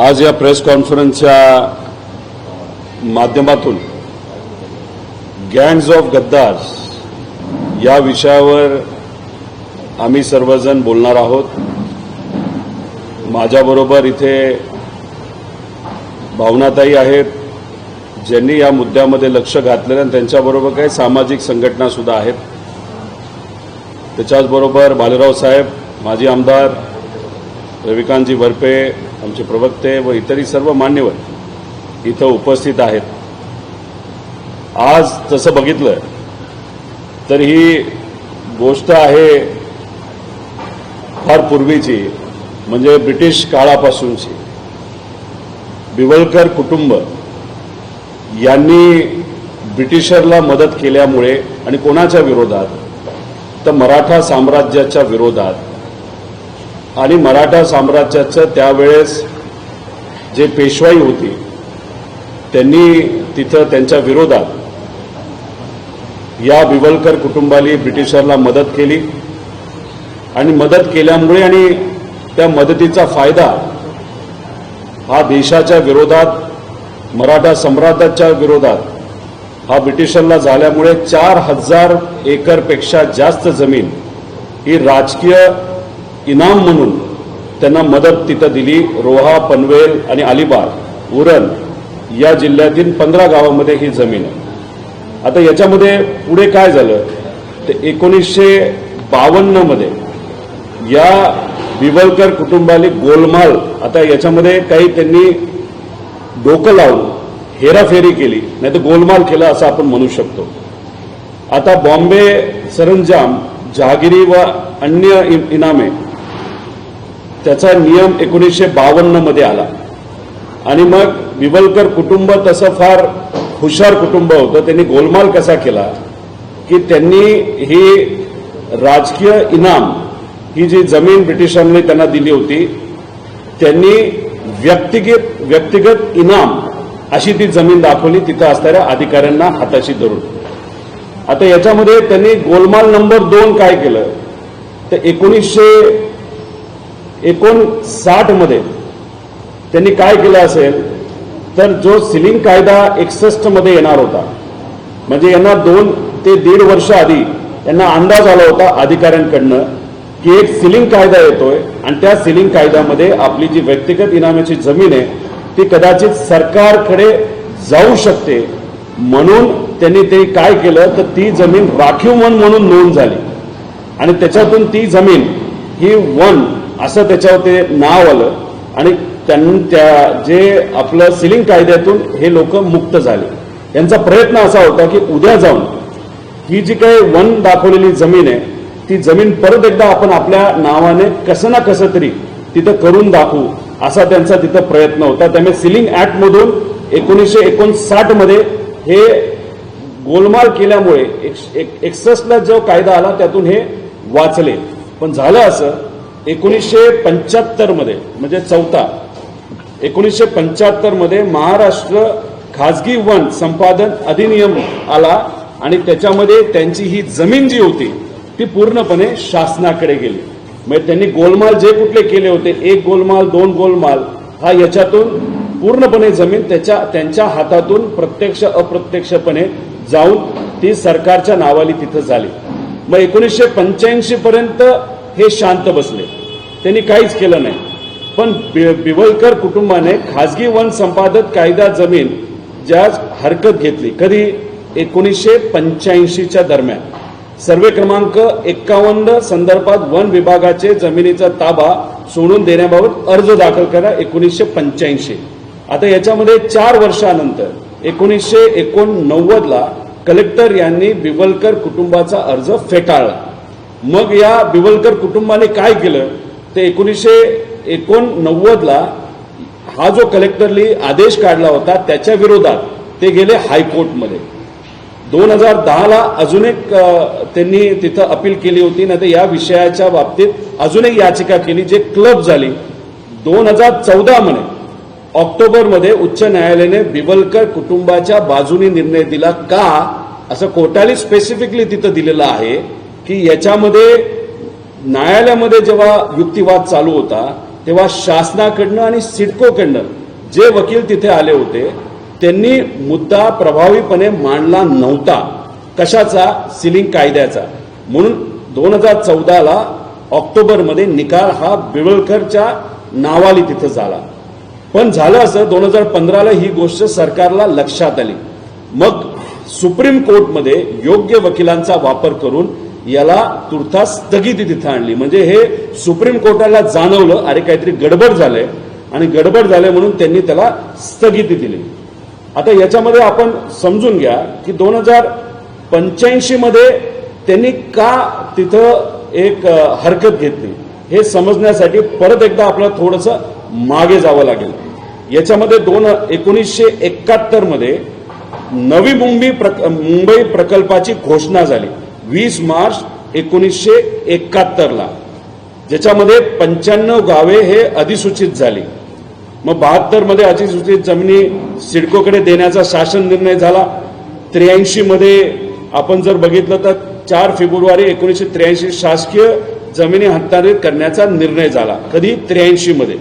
आज या प्रेस कॉन्फरन्सच्या माध्यमातून गँड्स ऑफ गद्दार या विषयावर आम्ही सर्वजण बोलणार आहोत. माझ्याबरोबर इथे भावनाताई आहेत ज्यांनी या मुद्द्यामध्ये लक्ष घातलेलं आणि त्यांच्याबरोबर काही सामाजिक संघटना सुद्धा आहेत. त्याच्याचबरोबर भालेराव साहेब माजी आमदार रविकांतजी भरपे आमचे प्रवक्ते व इतरही सर्व मान्यवर इथं उपस्थित आहेत. आज तसं बघितलं तर ही गोष्ट आहे फार पूर्वीची म्हणजे ब्रिटिश काळापासूनची. बिवळकर कुटुंब यांनी ब्रिटिशरला मदत केल्यामुळे आणि कोणाच्या विरोधात? तर मराठा साम्राज्याच्या विरोधात आणि मराठा साम्राज्याचं त्यावेळेस जे पेशवाई होती त्यांनी तिथं त्यांच्या विरोधात या बिवलकर कुटुंबाली ब्रिटिशरला मदत केली. आणि मदत केल्यामुळे आणि त्या मदतीचा फायदा हा देशाच्या विरोधात मराठा सम्राटाच्या विरोधात हा ब्रिटिशरला झाल्यामुळे चार हजार एकरपेक्षा जास्त जमीन ही राजकीय इनाम म्हणून त्यांना मदत तिथं दिली. रोहा पनवेल आणि अलिबाग उरण या जिल्ह्यातील पंधरा गावामध्ये ही जमीन आहे. आता याच्यामध्ये पुढे काय झालं? ते एकोणीसशे बावन्नमध्ये या बिवलकर कुटुंबाने गोलमाल आता याच्यामध्ये काही त्यांनी डोकं लावून हेराफेरी केली. नाही तर गोलमाल केला असं आपण म्हणू शकतो. आता बॉम्बे सरंजाम जहागिरी व अन्य इनामे त्याचा नियम एकोणीसशे बावन्नमध्ये आला. आणि मग बिवलकर कुटुंब तसं फार हुशार कुटुंब होतं. त्यांनी गोलमाल कसा केला? की त्यांनी ही राजकीय इनाम ही जी जमीन ब्रिटिशांनी त्यांना दिली होती त्यांनी व्यक्तिगत व्यक्तिगत इनाम अशी ती जमीन दाखवली तिथं असणाऱ्या अधिकाऱ्यांना हाताशी धरून. आता याच्यामध्ये त्यांनी गोलमाल नंबर दोन काय केलं? तर एकोणीसशे एकोणसाठमध्ये त्यांनी काय केलं असेल तर जो सिलिंग कायदा एकसष्टमध्ये येणार होता म्हणजे यांना दोन ते दीड वर्ष आधी यांना अंदाज आला होता अधिकाऱ्यांकडनं की एक सिलिंग कायदा येतोय आणि त्या सिलिंग कायद्यामध्ये आपली जी व्यक्तिगत इनामाची जमीन आहे ती कदाचित सरकारकडे जाऊ शकते. म्हणून त्यांनी ते काय केलं तर ती जमीन राखीव वन म्हणून नोंद झाली. आणि त्याच्यातून ती जमीन ही वन असं त्याच्यावर ते नाव आलं. आणि त्यां- त्या जे आपलं सिलिंग कायद्यातून हे लोक मुक्त झाले. यांचा प्रयत्न असा होता की उद्या जाऊन ही जी काही वन दाखवलेली जमीन आहे ती जमीन परत एकदा आपण आपल्या नावाने कसं ना कसं तरी तिथं करून दाखवू असा त्यांचा तिथं प्रयत्न होता. त्यामुळे सिलिंग ऍक्ट मधून एकोणीसशे एकोणसाठमध्ये हे गोलमाल केल्यामुळे एकसष्टला जो कायदा आला त्यातून हे वाचले. पण झालं असं एकोणीसशे पंच्याहत्तरमध्ये म्हणजे चौथा एकोणीसशे पंच्याहत्तरमध्ये महाराष्ट्र खाजगी वन संपादन अधिनियम आला आणि त्याच्यामध्ये त्यांची ही जमीन जी होती ती पूर्णपणे शासनाकडे गेली. म्हणजे त्यांनी गोलमाल जे कुठले केले होते एक गोलमाल दोन गोलमाल हा याच्यातून पूर्णपणे जमीन त्याच्या त्यांच्या हातातून प्रत्यक्ष अप्रत्यक्षपणे जाऊन ती सरकारच्या नावाली तिथं झाली. मग एकोणीसशे पंच्याऐंशी पर्यंत हे शांत बसले. त्यांनी काहीच केलं नाही. पण बिवलकर कुटुंबाने खासगी वन संपादक कायदा जमीन ज्या हरकत घेतली कधी? एकोणीसशे पंच्याऐंशीच्या दरम्यान. सर्वे क्रमांक एक्कावन्न संदर्भात वन विभागाचे जमिनीचा ताबा सोडून देण्याबाबत अर्ज दाखल करा एकोणीसशे पंच्याऐंशी. आता याच्यामध्ये चार वर्षानंतर एकोणीसशे एकोणनव्वदला कलेक्टर यांनी बिवलकर कुटुंबाचा अर्ज फेटाळला. मग या बिवलकर कुटुंबाने काय केलं? ते एकोणीसशे एकोणनव्वदला हा जो कलेक्टरली आदेश काढला होता त्याच्या विरोधात ते गेले हायकोर्टमध्ये. दोन हजार दहाला अजून एक त्यांनी तिथं अपील केली होती नाही तर या विषयाच्या बाबतीत अजून एक याचिका केली जे क्लब झाली. दोन हजार चौदा मध्ये ऑक्टोबरमध्ये उच्च न्यायालयाने बिवलकर कुटुंबाच्या बाजूने निर्णय दिला का असं कोर्टाने स्पेसिफिकली तिथं दिलेलं आहे की याच्यामध्ये न्यायालयामध्ये जेव्हा युक्तिवाद चालू होता तेव्हा शासनाकडनं आणि सिडकोकडनं जे वकील तिथे आले होते त्यांनी मुद्दा प्रभावीपणे मांडला नव्हता. कशाचा? सिलिंग कायद्याचा. म्हणून दोन हजार चौदाला ऑक्टोबरमध्ये निकाल हा बिवळकरच्या नावाली तिथं झाला. पण झालं असं दोन हजार पंधराला ही गोष्ट सरकारला लक्षात आली. मग सुप्रीम कोर्टमध्ये योग्य वकिलांचा वापर करून याला तुर्तास स्थगिती तिथं आणली. म्हणजे हे सुप्रीम कोर्टाला जाणवलं अरे काहीतरी गडबड झालंय. आणि गडबड झालंय म्हणून त्यांनी त्याला स्थगिती दिली. आता याच्यामध्ये आपण समजून घ्या की दोन हजार पंच्याऐंशी मध्ये त्यांनी का तिथं एक हरकत घेतली? हे समजण्यासाठी परत एकदा आपल्याला थोडंसं मागे जावं लागेल. याच्यामध्ये दोन एकोणीसशे एकाहत्तरमध्ये नवी मुंबई प्रक- मुंबई प्रकल्पाची घोषणा झाली. वीस मार्च एकोणीसशे एकाहत्तरला. ज्याच्यामध्ये पंच्याण्णव गावे हे अधिसूचित झाली. मग बहात्तरमध्ये अधिसूचित जमिनी सिडकोकडे देण्याचा शासन निर्णय झाला. त्र्याऐंशीमध्ये आपण जर बघितलं तर चार फेब्रुवारी एकोणीसशे त्र्याऐंशी शासकीय जमिनी हस्तांतरित करण्याचा निर्णय झाला. कधी? त्र्याऐंशीमध्ये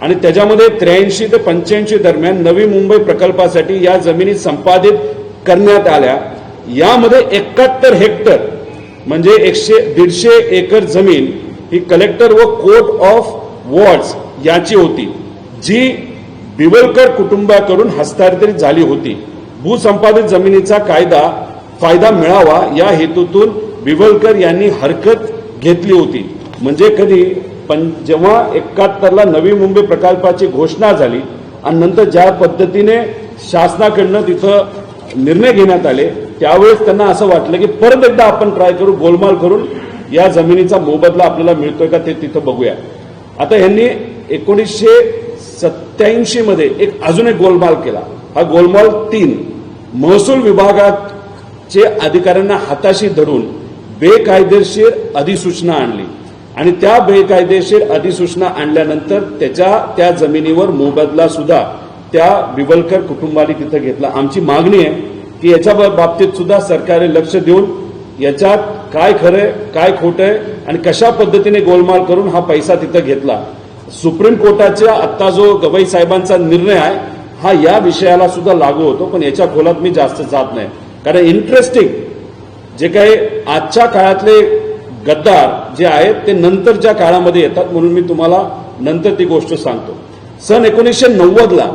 आणि त्याच्यामध्ये त्र्याऐंशी ते पंच्याऐंशी दरम्यान नवी मुंबई प्रकल्पासाठी या जमिनी संपादित करण्यात आल्या. यामध्ये एकाहत्तर हेक्टर म्हणजे एकशे दीडशे एकर जमीन ही कलेक्टर व कोर्ट ऑफ वॉर्ड्स याची होती जी बिवलकर कुटुंबाकडून हस्तांतरित झाली होती. भूसंपादित जमिनीचा कायदा फायदा मिळावा या हेतूतून बिवलकर यांनी हरकत घेतली होती. म्हणजे कधी पण जेव्हा एकाहत्तरला नवी मुंबई प्रकल्पाची घोषणा झाली आणि नंतर ज्या पद्धतीने शासनाकडनं तिथं निर्णय घेण्यात आले त्यावेळेस त्यांना असं वाटलं की परत एकदा आपण ट्राय करू गोलमाल करून या जमिनीचा मोबदला आपल्याला मिळतोय का ते तिथं बघूया. आता यांनी एकोणीसशे सत्याऐंशी मध्ये एक अजून एक गोलमाल केला. हा गोलमाल तीन. महसूल विभागाचे अधिकाऱ्यांना हाताशी धरून बेकायदेशीर अधिसूचना आणली. आणि त्या बेकायदेशीर अधिसूचना आणल्यानंतर त्याच्या त्या जमिनीवर मोबदला सुद्धा त्या बिवलकर कुटुंबाने तिथं घेतला. आमची मागणी आहे की याच्या बाबतीत सुद्धा सरकारने लक्ष देऊन याच्यात काय खरंय काय खोटंय आणि कशा पद्धतीने गोलमाल करून हा पैसा तिथं घेतला. सुप्रीम कोर्टाच्या आत्ता जो गवई साहेबांचा निर्णय आहे हा या विषयाला सुद्धा लागू होतो पण याच्या खोलात मी जास्त जात नाही. कारण इंटरेस्टिंग जे काही आजच्या काळातले गद्दार जे आहेत ते नंतरच्या काळामध्ये येतात म्हणून मी तुम्हाला नंतर ती गोष्ट सांगतो. सन एकोणीसशे नव्वदला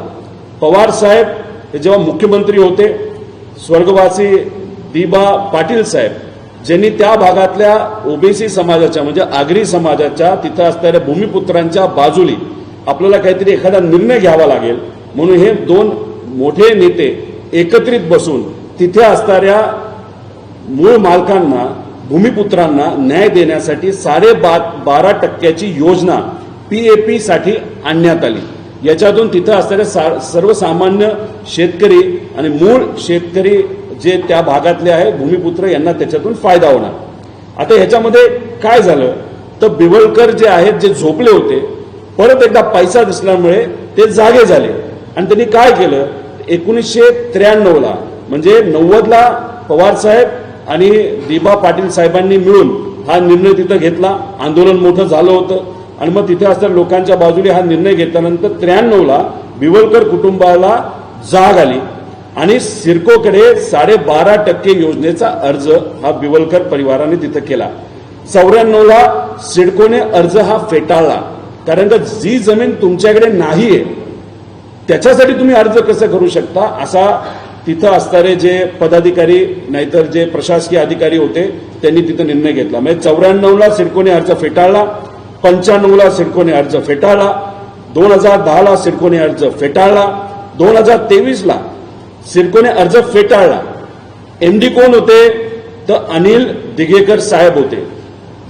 पवार साहेब हे जेव्हा मुख्यमंत्री होते स्वर्गवासी दिबा पाटील साहेब ज्यांनी त्या भागातल्या ओबीसी समाजाच्या म्हणजे आगरी समाजाच्या तिथं असणाऱ्या भूमिपुत्रांच्या बाजूली आपल्याला काहीतरी एखादा निर्णय घ्यावा लागेल. म्हणून हे दोन मोठे नेते एकत्रित बसून तिथे असणाऱ्या मूळ मालकांना भूमिपुत्रांना न्याय देण्यासाठी साडे बारा टक्क्याची योजना पीएपी साठी आणण्यात आली. याच्यातून तिथं असणारे सा- सर्वसामान्य शेतकरी आणि मूळ शेतकरी जे त्या भागातले आहे भूमिपुत्र यांना त्याच्यातून फायदा होणार. आता ह्याच्यामध्ये काय झालं? तर बिवळकर जे आहेत जे झोपले होते परत एकदा पैसा दिसल्यामुळे ते जागे झाले. आणि त्यांनी काय केलं? एकोणीसशे त्र्याण्णवला म्हणजे नव्वदला पवार साहेब आणि दिबा पाटील साहेबांनी मिळून हा निर्णय तिथं घेतला. आंदोलन मोठं झालं होतं. आणि मग तिथे असणाऱ्या लोकांच्या बाजूने हा निर्णय घेतल्यानंतर त्र्याण्णवला बिवलकर कुटुंबाला जाग आली. आणि सिडकोकडे साडेबारा टक्के योजनेचा अर्ज हा बिवलकर परिवाराने तिथं केला. चौऱ्याण्णवला सिडकोने अर्ज हा फेटाळला. कारण का जी जमीन तुमच्याकडे नाहीये त्याच्यासाठी तुम्ही अर्ज कसं करू शकता? असा तिथं असणारे जे पदाधिकारी नाहीतर जे प्रशासकीय अधिकारी होते त्यांनी तिथं निर्णय घेतला. म्हणजे चौऱ्याण्णवला सिडकोने अर्ज फेटाळला. पंच्याण्णवला सिडकोने अर्ज फेटाळला दोन हजार दहाला सिडकोने अर्ज फेटाळला दोन हजार तेवीसला सिडकोने अर्ज फेटाळला. एमडी कोण होते? तर अनिल दिघेकर साहेब होते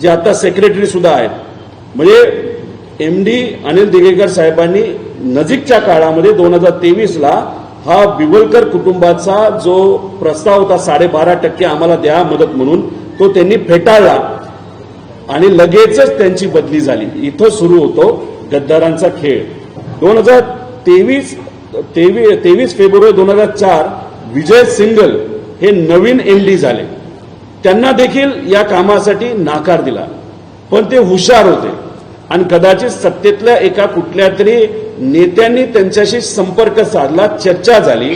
जे आता सेक्रेटरी सुद्धा आहेत. म्हणजे एमडी अनिल दिघेकर साहेबांनी नजीकच्या काळामध्ये दोन हजार तेवीसला हा बिवलकर कुटुंबाचा जो प्रस्ताव होता साडेबारा टक्के आम्हाला द्या मदत म्हणून तो त्यांनी फेटाळला. आणि लगेचच त्यांची बदली झाली. इथं सुरू होतो गद्दारांचा खेळ. दोन हजार तेवीस तेवीस फेब्रुवारी दोन हजार चार विजय सिंगल हे नवीन एमडी झाले. त्यांना देखील या कामासाठी नाकार दिला. पण ते हुशार होते. आणि कदाचित सत्तेतल्या एका कुठल्या तरी नेत्यांनी त्यांच्याशी संपर्क साधला चर्चा झाली.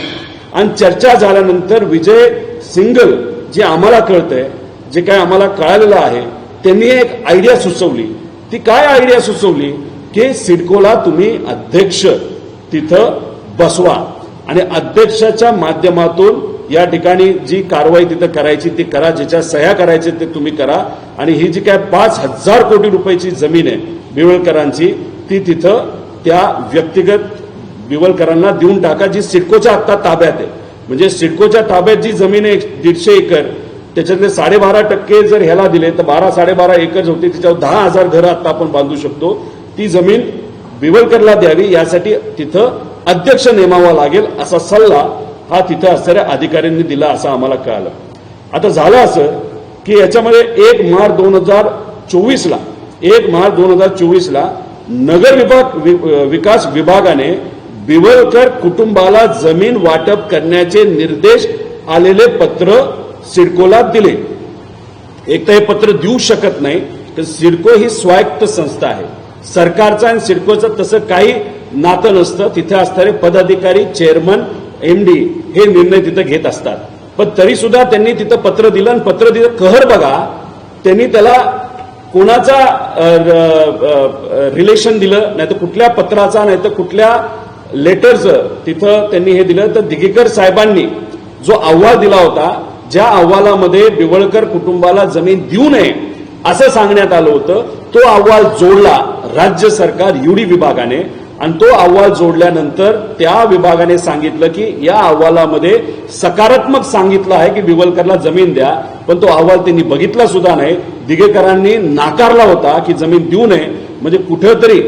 आणि चर्चा झाल्यानंतर विजय सिंगल जे आम्हाला कळतंय जे काय आम्हाला कळालेलं आहे त्यांनी एक आयडिया सुचवली. ती काय आयडिया सुचवली? की सिडकोला तुम्ही अध्यक्ष तिथं बसवा. आणि अध्यक्षाच्या माध्यमातून या ठिकाणी जी कारवाई तिथं करायची ती करा ज्याच्या सह्या करायची ते तुम्ही करा. आणि ही जी काय पाच हजार कोटी रुपयाची जमीन आहे बिवळकरांची ती तिथं त्या व्यक्तिगत बिवलकरांना देऊन टाका जी सिडकोच्या आत्ता ताब्यात आहे. म्हणजे सिडकोच्या ताब्यात जी जमीन आहे दीडशे एकर त्याच्यातले साडेबारा टक्के जर ह्याला दिले तर बारा साडेबारा एकच होती त्याच्यावर दहा हजार घरं आता आपण बांधू शकतो. ती जमीन बिवलकरला द्यावी यासाठी तिथं अध्यक्ष नेमावा लागेल असा सल्ला हा तिथं असणाऱ्या अधिकाऱ्यांनी दिला असं आम्हाला कळालं. आता झालं असं की याच्यामध्ये एक मार्च दोन हजार चोवीसला एक मार्च दोन हजार चोवीसला नगर विभाग वि- विकास विभागाने बिवलकर कुटुंबाला जमीन वाटप करण्याचे निर्देश आलेले पत्र सिडकोला दिले. एक तर हे पत्र देऊ शकत नाही तर सिडको ही स्वायत्त संस्था आहे. सरकारचं आणि सिडकोचं तसं काही नातं नसतं. तिथे असणारे पदाधिकारी चेअरमन एमडी हे निर्णय तिथं घेत असतात. पण तरी सुद्धा त्यांनी तिथं पत्र दिलं आणि पत्र दिलं. कहर बघा त्यांनी त्याला कोणाचा रिलेशन दिलं नाही तर कुठल्या पत्राचा नाही तर कुठल्या लेटरचं तिथं त्यांनी हे दिलं. तर दिगेकर साहेबांनी जो अहवाल दिला होता ज्या अहवालामध्ये बिवळकर कुटुंबाला जमीन देऊ नये असं सांगण्यात आलं होतं तो अहवाल जोडला राज्य सरकार युडी विभागाने. आणि तो अहवाल जोडल्यानंतर त्या विभागाने सांगितलं की या अहवालामध्ये सकारात्मक सांगितलं आहे की बिवलकरला जमीन द्या पण तो अहवाल त्यांनी बघितला सुद्धा नाही. दिगेकरांनी नाकारला होता की जमीन देऊ नये. म्हणजे कुठेतरी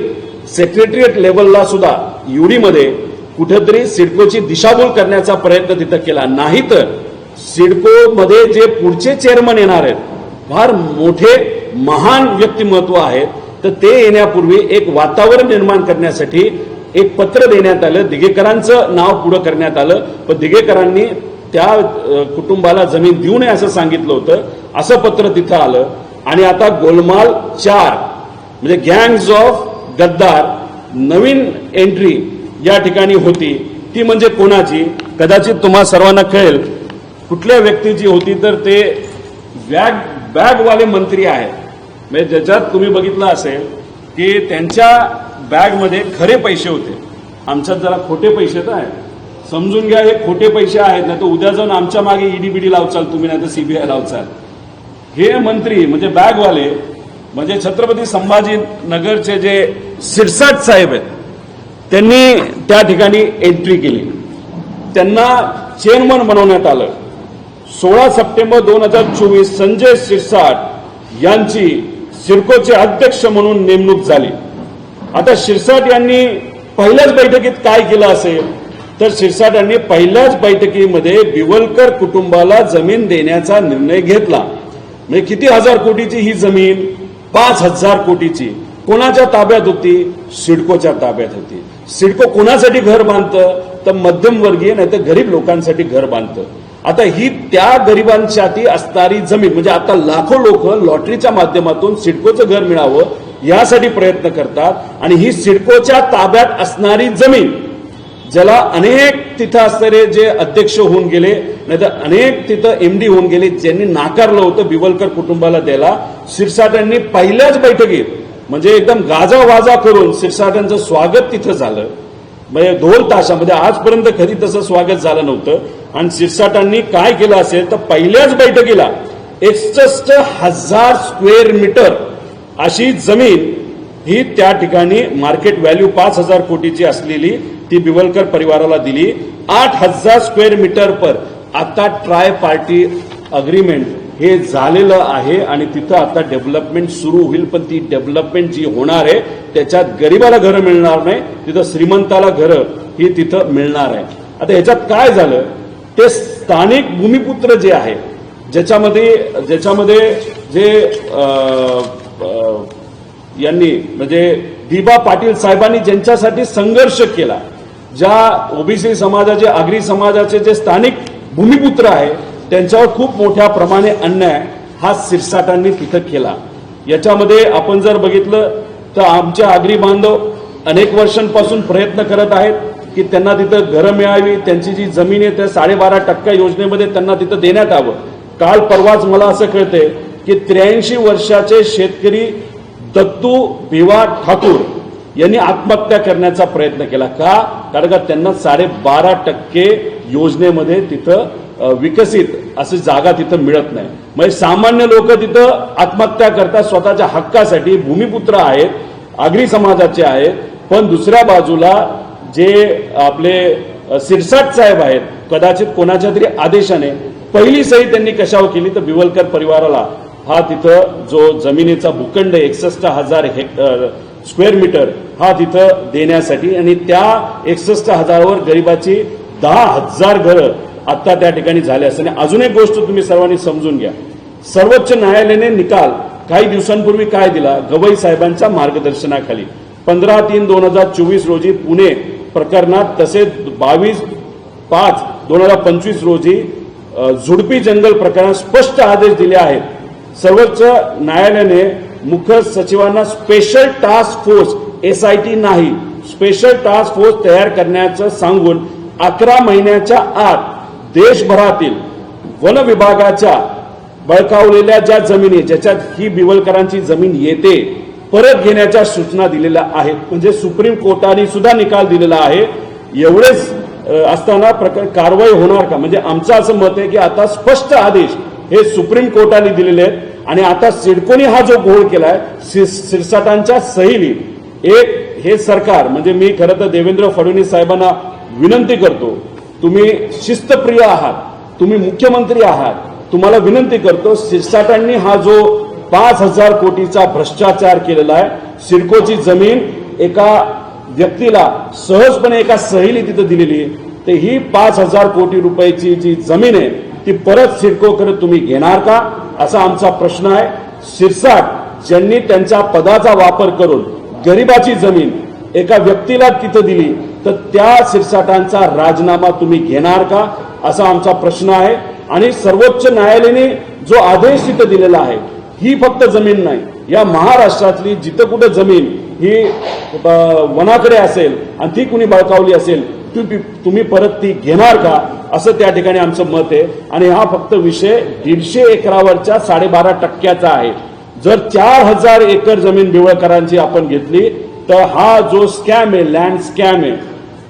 सेक्रेटरिएट लेवलला सुद्धा युडीमध्ये कुठेतरी सिडकोची दिशाभूल करण्याचा प्रयत्न तिथं केला. नाही तर सिडको मध्ये जे पुढचे चेअरमन येणार आहेत फार मोठे महान व्यक्तिमत्व आहेत तर ते येण्यापूर्वी एक वातावरण निर्माण करण्यासाठी एक पत्र देण्यात आलं. दिगेकरांचं नाव पुढं करण्यात आलं. पण दिगेकरांनी त्या कुटुंबाला जमीन देऊ नये असं सांगितलं होतं. असं पत्र तिथं आलं. आणि आता गोलमाल चार म्हणजे गँग्स ऑफ गद्दार नवीन एंट्री या ठिकाणी होती. ती म्हणजे कोणाची? कदाचित तुम्हा सर्वांना कळेल कुठल्या व्यक्तीची होती तर ते बॅग बॅगवाले मंत्री आहेत. म्हणजे ज्याच्यात तुम्ही बघितलं असेल की त्यांच्या बॅगमध्ये खरे पैसे होते. आमच्यात जरा खोटे पैसे तर आहेत. समजून घ्या हे खोटे पैसे आहेत नाही तर उद्या जाऊन आमच्या मागे ईडी बीडी लावचाल तुम्ही नाही तर सीबीआय लावचाल. हे मंत्री म्हणजे बॅगवाले म्हणजे छत्रपती संभाजीनगरचे जे सिरसाट साहेब आहेत त्यांनी त्या ठिकाणी एंट्री केली. त्यांना चेअरमन बनवण्यात आलं. सोळा सप्टेंबर दोन हजार चोवीस संजय शिरसाट यांची सिडकोचे अध्यक्ष म्हणून नेमणूक झाली. आता शिरसाट यांनी पहिल्याच बैठकीत काय केलं असेल? तर शिरसाट यांनी पहिल्याच बैठकीमध्ये बिवलकर कुटुंबाला जमीन देण्याचा निर्णय घेतला. म्हणजे किती हजार कोटीची ही जमीन? पाच हजार कोटीची. कोणाच्या ताब्यात होती? सिडकोच्या ताब्यात होती. सिडको कोणासाठी घर बांधतं? तर मध्यमवर्गीय नाही तर गरीब लोकांसाठी घर बांधतं. आता ही त्या गरिबांसाठी असणारी जमीन म्हणजे आता लाखो लोक लॉटरीच्या माध्यमातून सिडकोचं घर मिळावं यासाठी प्रयत्न करतात. आणि ही सिडकोच्या ताब्यात असणारी जमीन ज्याला अनेक तिथं असणारे जे अध्यक्ष होऊन गेले नाही तर अनेक तिथं एमडी होऊन गेले ज्यांनी नाकारलं होतं बिवलकर कुटुंबाला द्यायला शिरसाटांनी पहिल्याच बैठकीत म्हणजे एकदम गाजा वाजा करून शिरसाटांचं स्वागत तिथं झालं. म्हणजे दोन तासामध्ये आजपर्यंत कधी तसं स्वागत झालं नव्हतं. आणि शिरसाटांनी काय केलं असेल तर पहिल्याच बैठकीला एकसष्ट हजार स्क्वेअर मीटर अशी जमीन ही त्या ठिकाणी मार्केट व्हॅल्यू पाच हजार कोटीची असलेली ती बिवलकर परिवाराला दिली. आठ हजार स्क्वेअर मीटर पर आता ट्राय पार्टी अग्रीमेंट हे झालेलं आहे आणि तिथं आता डेव्हलपमेंट सुरू होईल पण ती डेव्हलपमेंट जी होणार आहे त्याच्यात गरीबाला घरं मिळणार नाही तिथं श्रीमंताला घरं ही तिथं मिळणार आहे. आता ह्याच्यात काय झालं? ते स्थानिक भूमिपुत्र जे आहे ज्याच्यामध्ये ज्याच्यामध्ये जे यांनी म्हणजे दिबा पाटील साहेबांनी ज्यांच्यासाठी संघर्ष केला ज्या ओबीसी समाजाचे आगरी समाजाचे जे स्थानिक भूमिपुत्र आहे त्यांच्यावर खूप मोठ्या प्रमाणे अन्याय हा सिरसाटांनी तिथं केला. याच्यामध्ये आपण जर बघितलं तर आमचे आगरी बांधव अनेक वर्षांपासून प्रयत्न करत आहेत की त्यांना तिथं घरं मिळावी त्यांची जी जमीन आहे त्या साडेबारा टक्का योजनेमध्ये त्यांना तिथं देण्यात यावं. काल परवाच मला असं कळतंय की त्र्याऐंशी वर्षाचे शेतकरी दत्तू भिवा ठाकूर यांनी आत्महत्या करण्याचा प्रयत्न केला. का? कारण का त्यांना साडेबारा टक्के योजनेमध्ये तिथं विकसित अशी जागा तिथं मिळत नाही. म्हणजे सामान्य लोक तिथं आत्महत्या करतात स्वतःच्या हक्कासाठी. भूमिपुत्र आहेत आगरी समाजाचे आहेत. पण दुसऱ्या बाजूला जे आपले सिरसाट साहेब आहेत कदाचित कोणाच्या तरी आदेशाने पहिली सही त्यांनी कशावर केली तर बिवलकर परिवाराला. हा तिथं जो जमिनीचा भूखंड एकसष्ट हजार हेक्ट स्क्वेअर मीटर हा तिथं देण्यासाठी आणि त्या एकसष्ट हजारावर गरिबाची दहा हजार घरं आता त्या ठिकाणी झाले असताना अजून एक गोष्ट तुम्ही सर्वांनी समजून घ्या. सर्वोच्च न्यायालयाने निकाल काही दिवसांपूर्वी काय दिला? गवई साहेबांच्या मार्गदर्शनाखाली. पंधरा तीन दोन हजार चोवीस रोजी पुणे प्रकरणात तसेच बावीस पाच दोन हजार पंचवीस रोजी झुडपी जंगल प्रकरणात स्पष्ट आदेश दिले आहेत. सर्वोच्च न्यायालयाने मुख्य सचिवांना स्पेशल टास्क फोर्स एसआयटी नाही स्पेशल टास्क फोर्स तयार करण्याचं सांगून अकरा महिन्याच्या आत देशभरातील वन विभागाच्या बळकावलेल्या ज्या जमिनी ज्याच्यात ही बिवलकरांची जमीन येते परत घेण्याच्या सूचना दिलेल्या आहेत. म्हणजे सुप्रीम कोर्टाने सुद्धा निकाल दिलेला आहे. एवढेच असताना प्रकार कारवाई होणार का? म्हणजे आमचं असं मत आहे की आता स्पष्ट आदेश हे सुप्रीम कोर्टाने दिलेले आहेत. आणि आता सिडकोनी हा जो घोळ केलाय सि- सिरसाटांच्या सहीली एक हे सरकार म्हणजे मी खरं तर देवेंद्र फडणवीस साहेबांना विनंती करतो तुम्ही शिस्तप्रिय आहात तुम्ही मुख्यमंत्री आहात तुम्हाला विनंती करतो शिरसाटांनी हा जो पाच हजार कोटीचा भ्रष्टाचार केलेला आहे सिडकोची जमीन एका व्यक्तीला सहजपणे एका सहेली तिथं दिलेली तर ही पाच हजार कोटी रुपयाची जी जमीन आहे ती परत सिडकोकडे तुम्ही घेणार का? असा आमचा प्रश्न आहे. शिरसाट ज्यांनी त्यांच्या पदाचा वापर करून गरिबाची जमीन एका व्यक्तीला तिथं दिली तर त्या सिरसाटांचा राजीनामा तुम्ही घेणार का? असा आमचा प्रश्न आहे. आणि सर्वोच्च न्यायालयाने जो आदेश तिथं दिलेला आहे ही फक्त जमीन नाही. या महाराष्ट्रातली जिथं कुठं जमीन ही वनाकडे असेल आणि ती कुणी बळकावली असेल तुम्ही परत ती घेणार का? असं त्या ठिकाणी आमचं मत आहे. आणि हा फक्त विषय दीडशे एकरावरच्या साडेबारा टक्क्याचा आहे. जर चार हजार एकर जमीन बिवळकरांची आपण घेतली तर हा जो स्कॅम आहे लँड स्कॅम आहे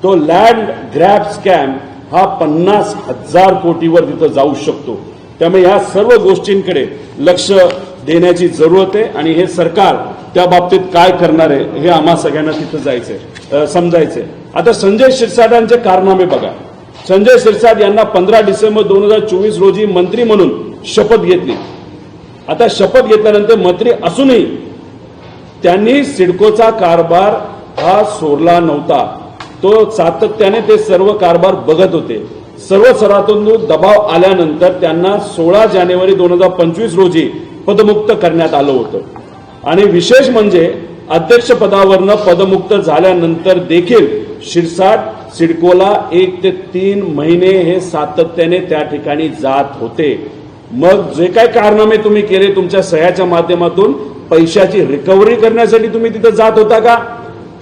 तो लँड ग्रॅब स्कॅम हा पन्नास हजार कोटीवर तिथं जाऊ शकतो. त्यामुळे या सर्व गोष्टींकडे लक्ष देण्याची जरूरत आहे आणि हे सरकार त्या बाबतीत काय करणार आहे हे आम्हा सगळ्यांना तिथं जायचंय समजायचंय. आता संजय शिरसाटांचे कारनामे बघा. संजय शिरसाट यांना पंधरा डिसेंबर दोन हजार चोवीस रोजी मंत्री म्हणून शपथ घेतली. आता शपथ घेतल्यानंतर मंत्री असूनही त्यांनी सिडकोचा कारभार हा सोडला नव्हता. तो सातत्याने ते सर्व कारभार बघत होते. सर्व स्तरातून दबाव आल्यानंतर त्यांना सोळा जानेवारी दोन हजार पंचवीस रोजी पदमुक्त करण्यात आलं होतं. आणि विशेष म्हणजे अध्यक्षपदावरनं पदमुक्त झाल्यानंतर देखील शिरसाट सिडकोला एक ते तीन महिने हे सातत्याने त्या ठिकाणी जात होते. मग जे काय कारनामे तुम्ही केले तुमच्या सह्याच्या माध्यमातून पैशाची रिकव्हरी करण्यासाठी तुम्ही तिथं जात होता का?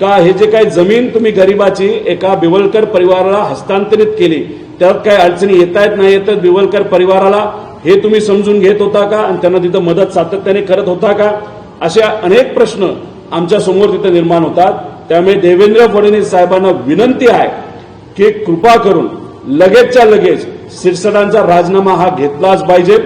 का हे जे काही जमीन तुम्ही गरिबाची एका बिवलकर परिवाराला हस्तांतरित केली त्यात काय अडचणी येत आहेत नाही येतात बिवलकर परिवाराला हे तुम्ही समजून घेत होता का? आणि त्यांना तिथं मदत सातत्याने करत होता का? अशा अनेक प्रश्न आमच्यासमोर तिथं निर्माण होतात. त्यामुळे देवेंद्र फडणवीस साहेबांना विनंती आहे की कृपा करून लगेचच्या लगेच सिरसटांचा राजीनामा हा घेतलाच पाहिजे.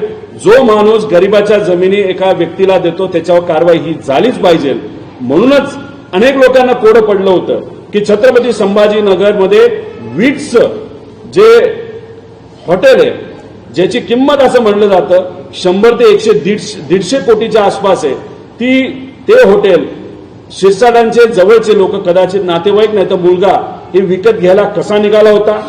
जो माणूस गरिबाच्या जमिनी एका व्यक्तीला देतो त्याच्यावर कारवाई ही झालीच पाहिजे. म्हणूनच अनेक लोकांना कोडं पडलं होतं की छत्रपती संभाजीनगरमध्ये वीट्स जे हॉटेल आहे ज्याची किंमत असं म्हणलं जातं शंभर ते एकशे दीडशे दीडशे कोटीच्या आसपास आहे. ती ते हॉटेल शिरसाटांचे जवळचे लोक कदाचित नातेवाईक नाही तर मुलगा हे विकत घ्यायला कसा निघाला होता?